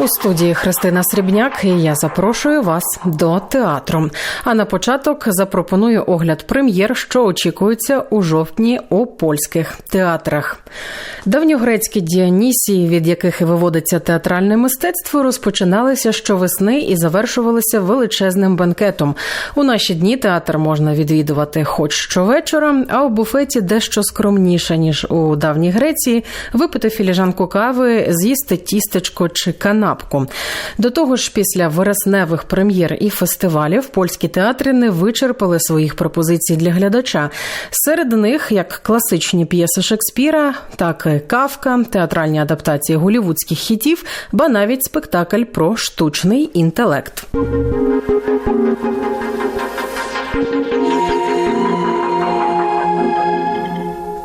У студії Христина Срібняк і я запрошую вас до театру. А на початок запропоную огляд прем'єр, що очікуються у жовтні у польських театрах. Давньогрецькі діанісії, від яких і виводиться театральне мистецтво, розпочиналися щовесни і завершувалися величезним банкетом. У наші дні театр можна відвідувати хоч щовечора, а у буфеті дещо скромніше ніж у давній Греції, випити філіжанку кави, з'їсти тістечко чи канапку. До того ж, після вересневих прем'єр і фестивалів польські театри не вичерпали своїх пропозицій для глядача. Серед них як класичні п'єси Шекспіра, так і Кавка, театральні адаптації голівудських хітів, ба навіть спектакль про штучний інтелект.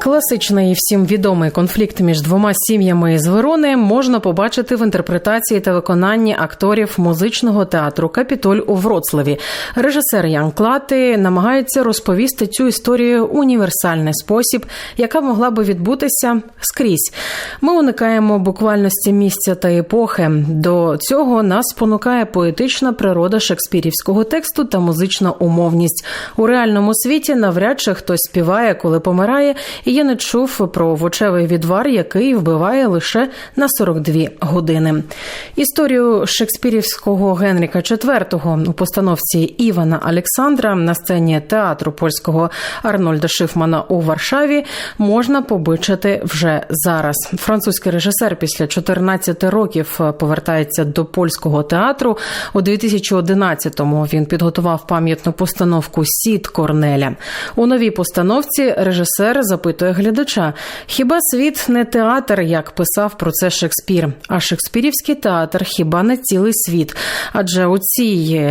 Класичний всім відомий конфлікт між двома сім'ями з Верони можна побачити в інтерпретації та виконанні акторів музичного театру Капітоль у Вроцлаві. Режисер Ян Клати намагається розповісти цю історію універсальний спосіб, яка могла би відбутися скрізь. Ми уникаємо буквальності місця та епохи. До цього нас спонукає поетична природа шекспірівського тексту та музична умовність у реальному світі. Навряд чи хтось співає, коли помирає. Я не чув про овочевий відвар, який вбиває лише на 42 години. Історію шекспірівського Генріка IV у постановці Івана Олександра на сцені театру польського Арнольда Шифмана у Варшаві можна побачити вже зараз. Французький режисер після 14 років повертається до польського театру. У 2011-му він підготував пам'ятну постановку Сід Корнеля. У новій постановці режисер запитує глядача: хіба світ не театр, як писав про це Шекспір? А Шекспірівський театр хіба не цілий світ? Адже у цій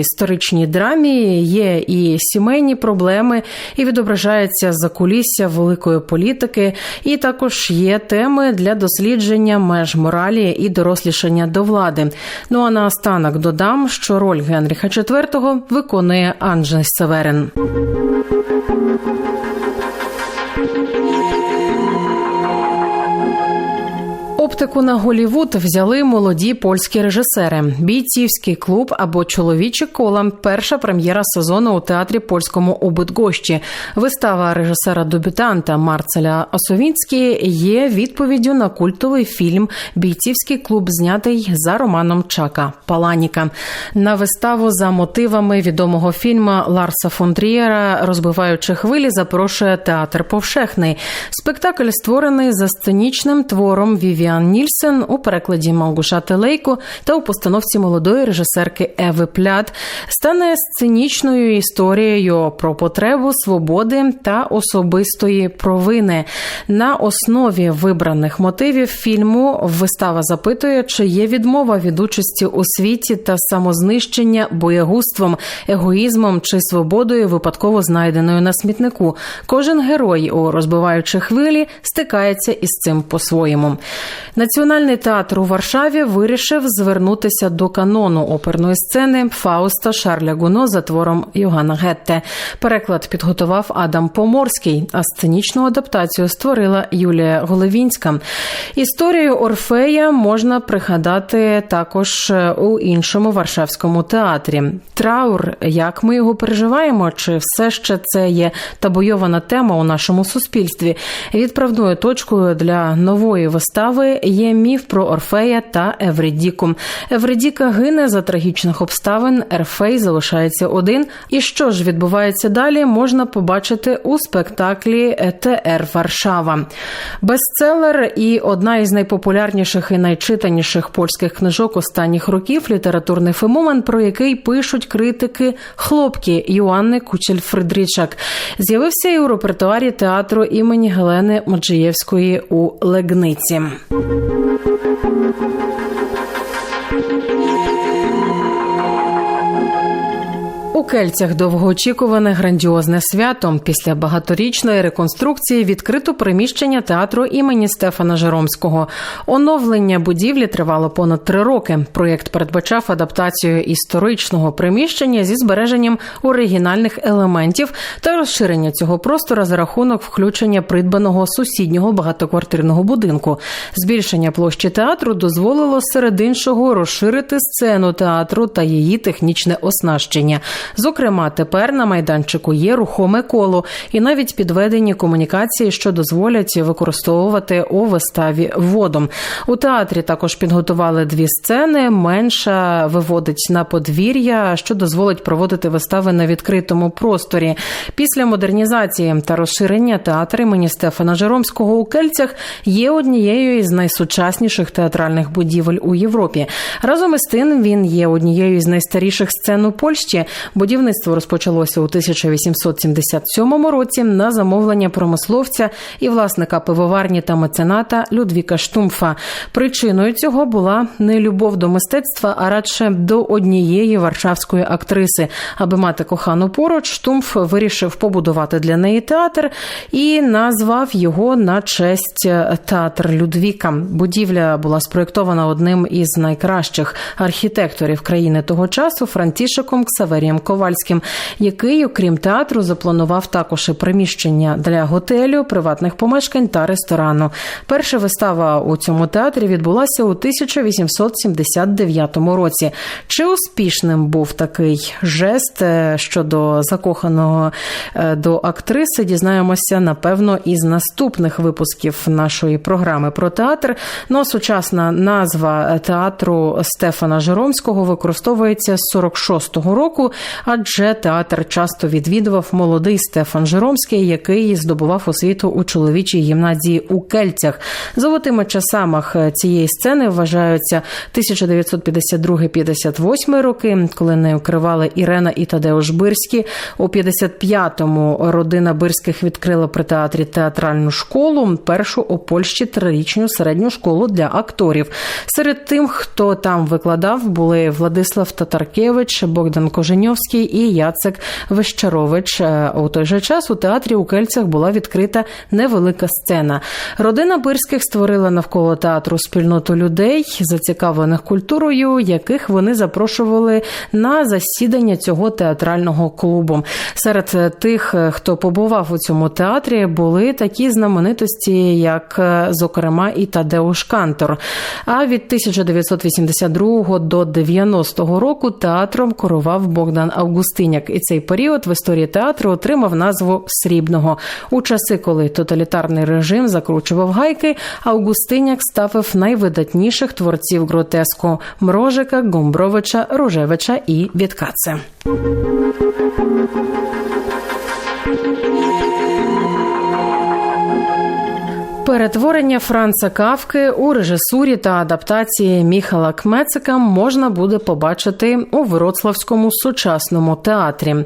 історичній драмі є і сімейні проблеми, і відображається закулісся великої політики, і також є теми для дослідження меж моралі і дорослішання до влади. Ну а наостанок додам, що роль Генріха IV виконує Анджей Северин. Оптику на Голівуд взяли молоді польські режисери. Бійцівський клуб або чоловіче кола. Перша прем'єра сезону у театрі польському у Бидгощі. Вистава режисера дебютанта Марцеля Осовінські є відповіддю на культовий фільм Бійцівський клуб, знятий за романом Чака Паланіка. На виставу за мотивами відомого фільму Ларса фон Трієра розбиваючи хвилі, запрошує театр Повшехний. Спектакль створений за сценічним твором Вівіан. Нільсен у перекладі Малгушати Лейко та у постановці молодої режисерки Еви Плят стане сценічною історією про потребу свободи та особистої провини. На основі вибраних мотивів фільму вистава запитує, чи є відмова від участі у світі та самознищення боягузтвом, егоїзмом чи свободою, випадково знайденою на смітнику. Кожен герой у розбиваючи хвилі стикається із цим по-своєму. Національний театр у Варшаві вирішив звернутися до канону оперної сцени Фауста Шарля Гуно за твором Йоганна Гетте. Переклад підготував Адам Поморський, а сценічну адаптацію створила Юлія Головінська. Історію Орфея можна пригадати також у іншому Варшавському театрі. Траур, як ми його переживаємо, чи все ще це є табойована тема у нашому суспільстві? Відправною точкою для нової вистави є міф про Орфея та Евредіку. Евредіка гине за трагічних обставин. Ерфей залишається один. І що ж відбувається далі, можна побачити у спектаклі ТР Варшава. Бестселер і одна із найпопулярніших і найчитаніших польських книжок останніх років літературний феномен, про який пишуть критики хлопки Йоанни Кучель Фридрічак. З'явився і у репертуарі театру імені Гелени Моджиєвської у Легниці. Thank you. Кельцях довгоочікуване грандіозне свято. Після багаторічної реконструкції відкрито приміщення театру імені Стефана Жеромського. Оновлення будівлі тривало понад три роки. Проєкт передбачав адаптацію історичного приміщення зі збереженням оригінальних елементів та розширення цього простору за рахунок включення придбаного сусіднього багатоквартирного будинку. Збільшення площі театру дозволило серед іншого розширити сцену театру та її технічне оснащення. Зокрема, тепер на майданчику є рухоме коло і навіть підведені комунікації, що дозволять використовувати у виставі воду. У театрі також підготували дві сцени. Менша виводить на подвір'я, що дозволить проводити вистави на відкритому просторі. Після модернізації та розширення театр імені Стефана Жеромського у Кельцях є однією із найсучасніших театральних будівель у Європі. Разом із тим він є однією із найстаріших сцен у Польщі. Будівництво розпочалося у 1877 році на замовлення промисловця і власника пивоварні та мецената Людвіка Штумфа. Причиною цього була не любов до мистецтва, а радше до однієї варшавської актриси. Аби мати кохану поруч, Штумф вирішив побудувати для неї театр і назвав його на честь театр Людвіка. Будівля була спроєктована одним із найкращих архітекторів країни того часу Франтішиком Ксаверієм Ковальським, який, окрім театру, запланував також і приміщення для готелю, приватних помешкань та ресторану. Перша вистава у цьому театрі відбулася у 1879 році. Чи успішним був такий жест е, щодо закоханого е, до актриси? Дізнаємося напевно із наступних випусків нашої програми про театр. Ну, сучасна назва театру Стефана Жеромського використовується з 46-го року, адже театр часто відвідував молодий Стефан Жеромський, який здобував освіту у чоловічій гімназії у Кельцях. Золотими часамах цієї сцени вважаються 1952-58 роки, коли нею керували Ірена і Тадеуш Бирські. У 55-му родина Бирських відкрила при театрі театральну школу, першу у Польщі трирічну середню школу для акторів. Серед тим, хто там викладав, були Владислав Татаркевич, Богдан Коженьовський і Яцек Вещарович. Е, У той же час у театрі у Кельцях була відкрита невелика сцена. Родина Бирських створила навколо театру спільноту людей, зацікавлених культурою, яких вони запрошували на засідання цього театрального клубу. Серед тих, хто побував у цьому театрі, були такі знаменитості, як е, зокрема і Тадеуш Кантор. А від 1982 до 90 року театром керував Богдан Августиняк. І цей період в історії театру отримав назву Срібного. У часи, коли тоталітарний режим закручував гайки, Августиняк ставив найвидатніших творців гротеску Мрожика, Гумбровича, Рожевича і Віткаце. Перетворення Франца Кавки у режисурі та адаптації Міхала Кмецика можна буде побачити у Вроцлавському сучасному театрі.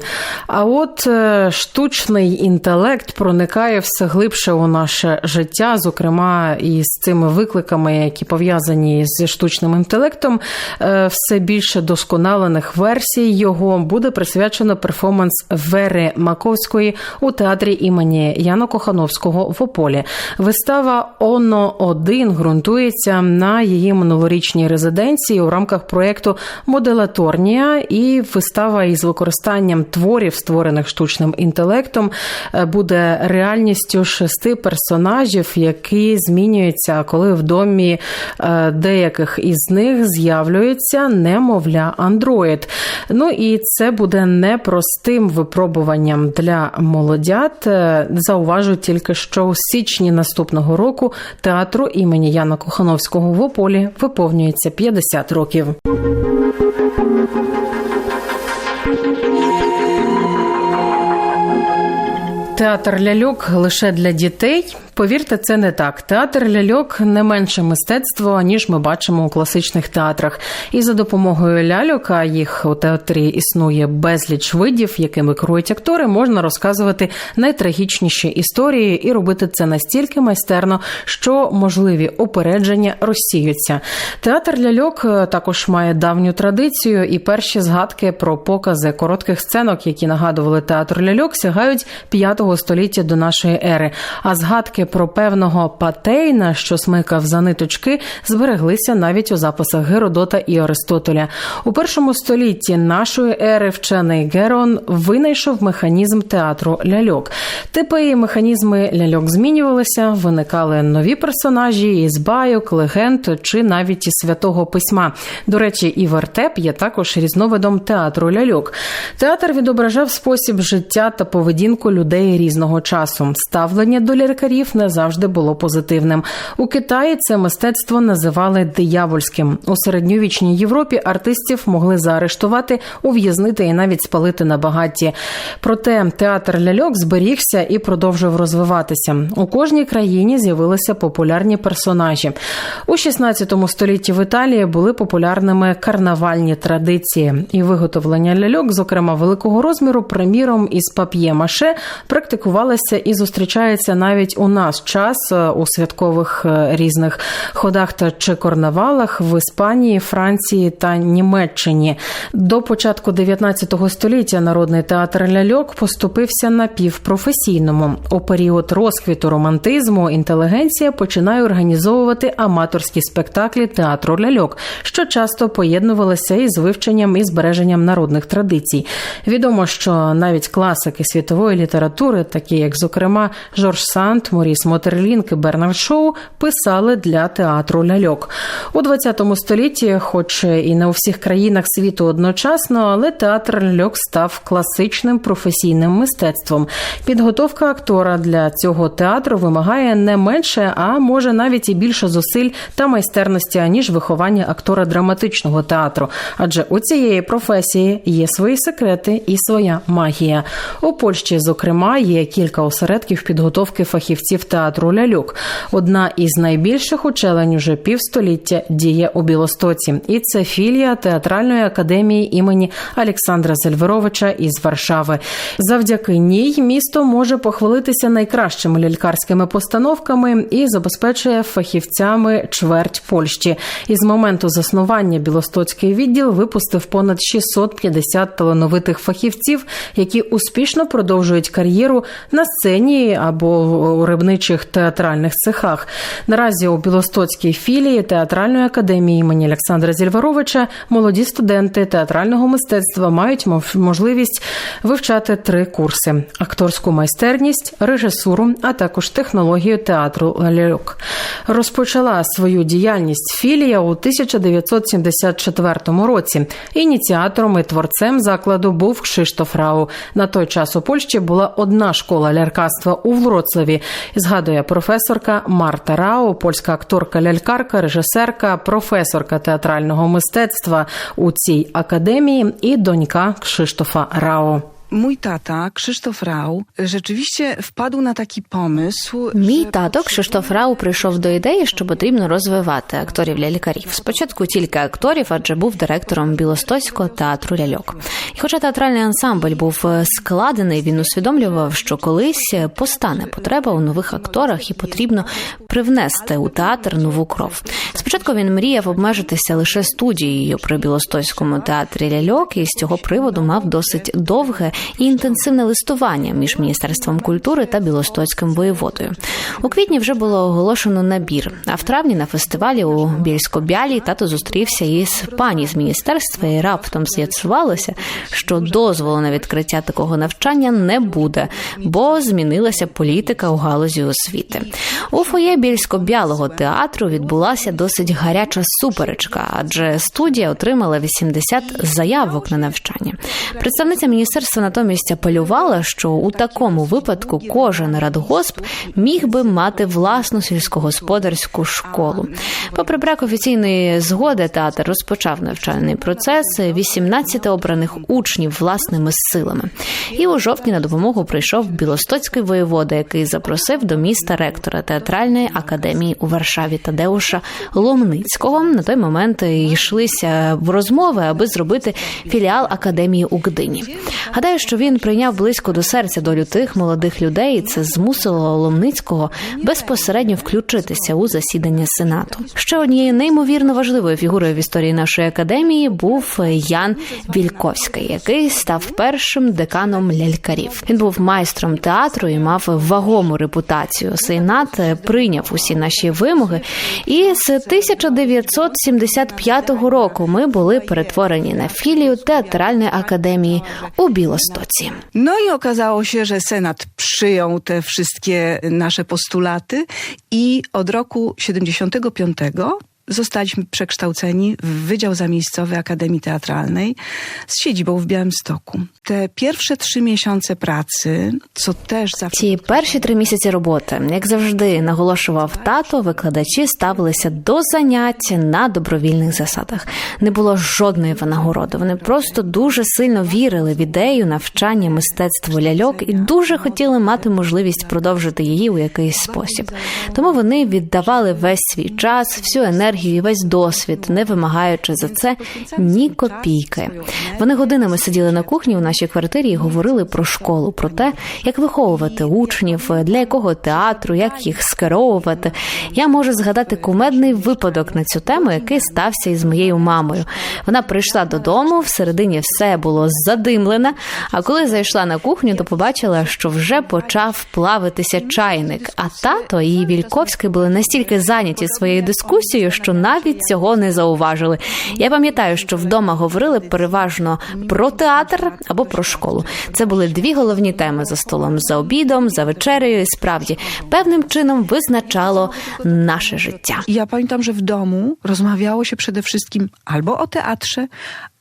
А от е, штучний інтелект проникає все глибше у наше життя, зокрема і з цими викликами, які пов'язані з штучним інтелектом, е, все більше досконалених версій його буде присвячено перформанс Вери Маковської у театрі імені Яна Кохановського в Ополі. Вистава Оно 1 ґрунтується на її минулорічній резиденції у рамках проєкту Моделаторнія і вистава із використанням творів, створених штучним інтелектом, е, буде реальністю шести персонажів, які змінюються, коли в домі е, деяких із них з'явлюється немовля андроїд. Ну і це буде непростим випробуванням для молодят. Е, Зауважу тільки, що у січні наступного року театру імені Яна Кохановського в Ополі виповнюється 50 років. Театр ляльок лише для дітей. Повірте, це не так. Театр ляльок не менше мистецтво, ніж ми бачимо у класичних театрах. І за допомогою ляльок, а їх у театрі існує безліч видів, якими керують актори, можна розказувати найтрагічніші історії і робити це настільки майстерно, що можливі опередження розсіються. Театр ляльок е, також має давню традицію, і перші згадки про покази коротких сценок, які нагадували театр ляльок, сягають 5 століття до нашої ери. А згадки про певного патейна, що смикав за ниточки, збереглися навіть у записах Геродота і Аристотеля. У першому столітті нашої ери вчений Герон винайшов механізм театру ляльок. Типи і механізми ляльок змінювалися, виникали нові персонажі із байок, легенд чи навіть із святого письма. До речі, і вертеп є також різновидом театру ляльок. Театр відображав спосіб життя та поведінку людей різного часу. Ставлення до лікарів не завжди було позитивним. У Китаї це мистецтво називали диявольським. У середньовічній Європі артистів могли заарештувати, ув'язнити і навіть спалити на багатті. Проте театр ляльок зберігся і продовжив розвиватися. У кожній країні з'явилися популярні персонажі. У 16 столітті в Італії були популярними карнавальні традиції і виготовлення ляльок, зокрема великого розміру, приміром із пап'є-маше, практикувалося і зустрічається навіть у нас час е, у святкових е, різних ходах та чи карнавалах в Іспанії, Франції та Німеччині. До початку 19 століття народний театр ляльок поступився на півпрофесійному. У період розквіту романтизму інтелігенція починає організовувати аматорські спектаклі театру ляльок, що часто поєднувалися із вивченням і збереженням народних традицій. Відомо, що навіть класики світової літератури, такі як, зокрема, Жорж Санд, Моріс Мотерлінк і Бернард Шоу, писали для театру ляльок у 20 столітті, хоч і не у всіх країнах світу одночасно, але театр ляльок став класичним професійним мистецтвом. Підготовка актора для цього театру вимагає не менше, а може навіть і більше зусиль та майстерності аніж виховання актора драматичного театру. Адже у цієї професії є свої секрети і своя магія. У Польщі, зокрема, є кілька осередків підготовки фахівців театру ляльок. Одна із найбільших учелень уже півстоліття діє у Білостоці, і це філія театральної академії імені Олександра Зельверовича із Варшави. Завдяки ній місто може похвалитися найкращими лялькарськими постановками і забезпечує фахівцями чверть Польщі. Із моменту заснування Білостоцький відділ випустив понад 650 талановитих фахівців, які успішно продовжують кар'єру на сцені або у рибничих театральних цехах. Наразі у Білостоцькій філії театральної академії імені Олександра Зільваровича молоді студенти театрального мистецтва мають можливість вивчати три курси: акторську майстерність, режисуру, а також технологію театру ляльок. Розпочала свою діяльність філія у 1974 році. Ініціатором і творцем закладу був Кшиштоф Рау. На той час у Польщі була одна школа ляркарства у Вроцлаві. Згадує професорка Марта Рао, польська акторка, лялькарка, режисерка, професорка театрального мистецтва у цій академії і донька Кшиштофа Рау. Mój tata, Krzysztof Rau, rzeczywiście wpadł na taki pomysł. Мій тато Кшиштоф Рау прийшов до ідеї, що потрібно розвивати акторів лялькарів. Спочатку тільки акторів, адже був директором Білостоцького театру ляльок. І хоча театральний ансамбль був складений, він усвідомлював, що колись постане потреба у нових акторах і потрібно привнести у театр нову кров. Спочатку він мріяв обмежитися лише студією при Білостоцькому театрі ляльок, і з цього приводу мав досить довге і інтенсивне листування між міністерством культури та Білостоцьким воєводою. У квітні вже було оголошено набір. А в травні на фестивалі у Більсько-Бялі тато зустрівся із пані з міністерства, і раптом з'ясувалося, що дозволу на відкриття такого навчання не буде, бо змінилася політика у галузі освіти. У фоє Більсько-Бялого театру відбулася досить гаряча суперечка, адже студія отримала 80 заявок на навчання. Представниця міністерства натомість апелювала, що у такому випадку кожен радгосп міг би мати власну сільськогосподарську школу. Попри брак офіційної згоди, театр розпочав навчальний процес 18 обраних учнів власними силами. І у жовтні на допомогу прийшов білостоцький воєвода, який запросив до міста ректора театральної академії у Варшаві Тадеуша Ломницького. На той момент йшлися в розмови, аби зробити філіал академії у Гдині. Гадаю, що він прийняв близько до серця долю тих молодих людей. і Це змусило Ломницького безпосередньо включитися у засідання сенату. Ще однією неймовірно важливою фігурою в історії нашої академії був Ян Вільковський, який став першим деканом лялькарів. Він був майстром театру і мав вагому репутацію. Сенат прийняв усі наші вимоги, і з 1975 року ми були перетворені на філію театральної академії у No i okazało się, że Senat przyjął te wszystkie nasze postulaty i od roku 75 zostaliśmy przekształceni w Wydział Zamiejscowy Akademii Teatralnej z siedzibą w Białymstoku. Te pierwsze trzy miesiące pracy, co też zawsze Ці перші три місяці роботи, як завжди наголошував тато, викладачі ставилися до занять на добровільних засадах. Не було жодної винагороди. Вони просто дуже сильно вірили в ідею навчання мистецтву ляльок і дуже хотіли мати можливість продовжити її у якийсь спосіб. Тому вони віддавали весь свій час, всю енергію і весь досвід, не вимагаючи за це ні копійки. Вони годинами сиділи на кухні у нашій квартирі і говорили про школу, про те, як виховувати учнів, для якого театру, як їх скеровувати. Я можу згадати кумедний випадок на цю тему, який стався із моєю мамою. Вона прийшла додому, всередині все було задимлене. А коли зайшла на кухню, то побачила, що вже почав плавитися чайник. А тато і Вільковський були настільки зайняті своєю дискусією, що навіть цього не зауважили. Я пам'ятаю, що вдома говорили переважно про театр або про школу. Це були дві головні теми за столом за обідом, за вечерею. І справді певним чином визначало наше життя. Я пам'ятаю, що вдома розмовлялося rozmawiało się przede wszystkim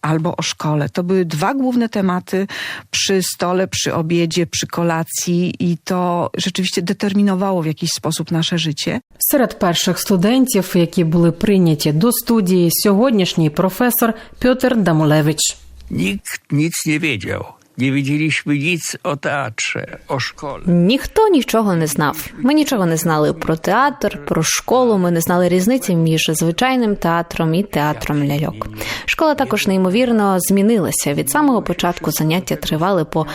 albo o teatrze, albo o szkole. To były dwa główne tematy przy stole, przy obiedzie, przy kolacji i to rzeczywiście determinowało w jakiś sposób nasze życie. Серед перших студентів, які були прийняті до студії, сьогоднішній професор Пьотр Дамулевич. Nikt nic nie wiedział. Nie wiedzieliśmy nic o teatrze. Ніхто нічого не знав. Ми нічого не знали про театр, про школу. Ми не знали різниці між звичайним театром і театром ляльок. Школа також неймовірно змінилася. Від самого початку заняття тривали по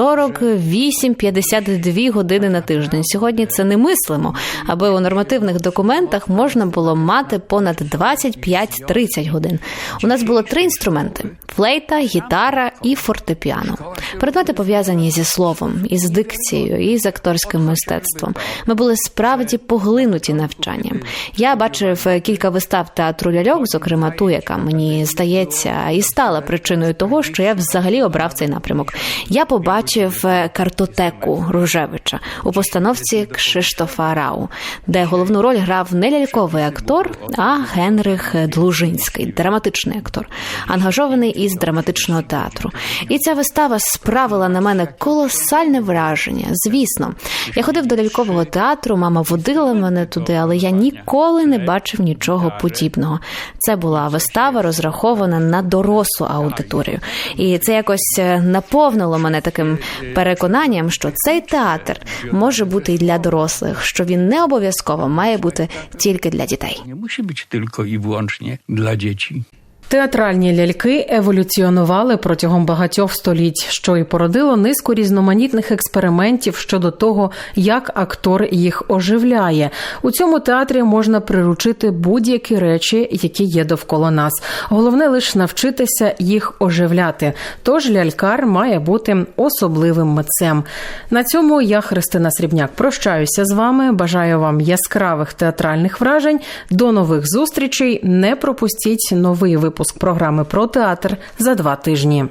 48-52 години на тиждень. Сьогодні це не мислимо, аби у нормативних документах можна було мати понад 25-30 годин. У нас було три інструменти: флейта, гітара і фортепіано. Предмети пов'язані зі словом, із дикцією, і з акторським мистецтвом. Ми були справді поглинуті навчанням. Я бачив кілька вистав театру ляльок, зокрема ту, яка мені здається, і стала причиною того, що я взагалі обрав цей напрямок. Я побачив картотеку Ружевича у постановці Кшиштофа Рау, де головну роль грав не ляльковий актор, а Генрих Длужинський, драматичний актор, ангажований із драматичного театру. І ця вистава справила на мене колосальне враження. Звісно, я ходив до лялькового театру, мама водила мене туди, але я ніколи не бачив нічого подібного. Це була вистава, розрахована на дорослу аудиторію, і це якось е, наповнило мене таким переконанням, що цей театр може бути і для дорослих, що він не обов'язково має бути тільки для дітей. Nie musi być tylko i wyłącznie dla dzieci. Театральні ляльки еволюціонували протягом багатьох століть, що і породило низку різноманітних експериментів щодо того, як актор їх оживляє. У цьому театрі можна приручити будь-які речі, які є довкола нас. Головне лише навчитися їх оживляти. Тож лялькар має бути особливим митцем. На цьому я, Христина Срібняк, прощаюся з вами. Бажаю вам яскравих театральних вражень. До нових зустрічей. Не пропустіть новий випуск програми про театр за два тижні.